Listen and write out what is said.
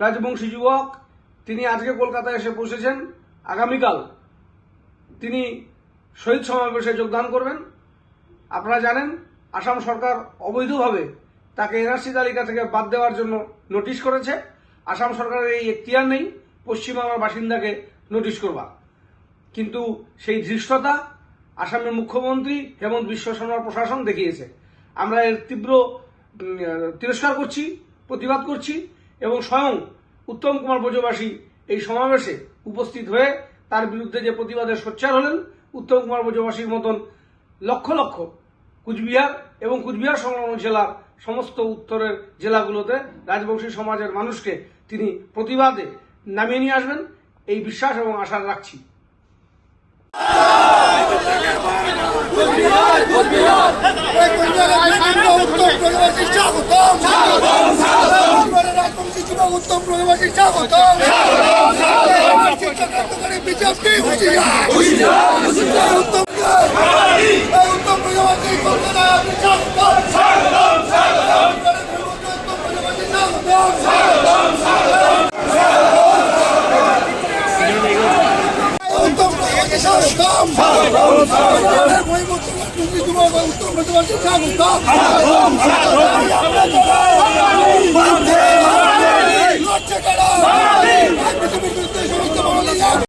রাজবংশী যুবক, তিনি আজকে কলকাতায় এসে পৌঁছেছেন। আগামীকাল তিনি শহীদ সমাবেশে যোগদান করবেন। আপনারা জানেন, আসাম সরকার অবৈধভাবে তাকে এনআরসি তালিকা থেকে বাদ দেওয়ার জন্য নোটিশ করেছে। আসাম সরকারের এই এখতিয়ার নেই পশ্চিমবাংলার বাসিন্দাকে নোটিশ করবার কিন্তু সেই ধৃষ্টতা আসামের মুখ্যমন্ত্রী হেমন্ত বিশ্ব শর্মার প্রশাসন দেখিয়েছে। আমরা এর তীব্র তিরস্কার করছি, প্রতিবাদ করছি। এবং স্বয়ং উত্তম কুমার ব্রজবাসী এই সমাবেশে উপস্থিত হয়ে তার বিরুদ্ধে যে প্রতিবাদের সোচ্চার হলেন, উত্তম কুমার ব্রজবাসীর মতন লক্ষ লক্ষ কুচবিহার এবং কুচবিহার সংলগ্ন জেলার সমস্ত উত্তরের জেলাগুলোতে রাজবংশী সমাজের মানুষকে তিনি প্রতিবাদে নামিয়ে নিয়ে আসবেন। এই বিশ্বাস এবং আশা রাখছি প্রজাবাসী স্বাগতম রাজবংশী যুবক উত্তম স্বাগতম। শিক্ষাকার্যকারী বিজেপি উত্তম উত্তম আপনি স্বাগতম। উত্তম প্রজাবাসী স্বাগতম।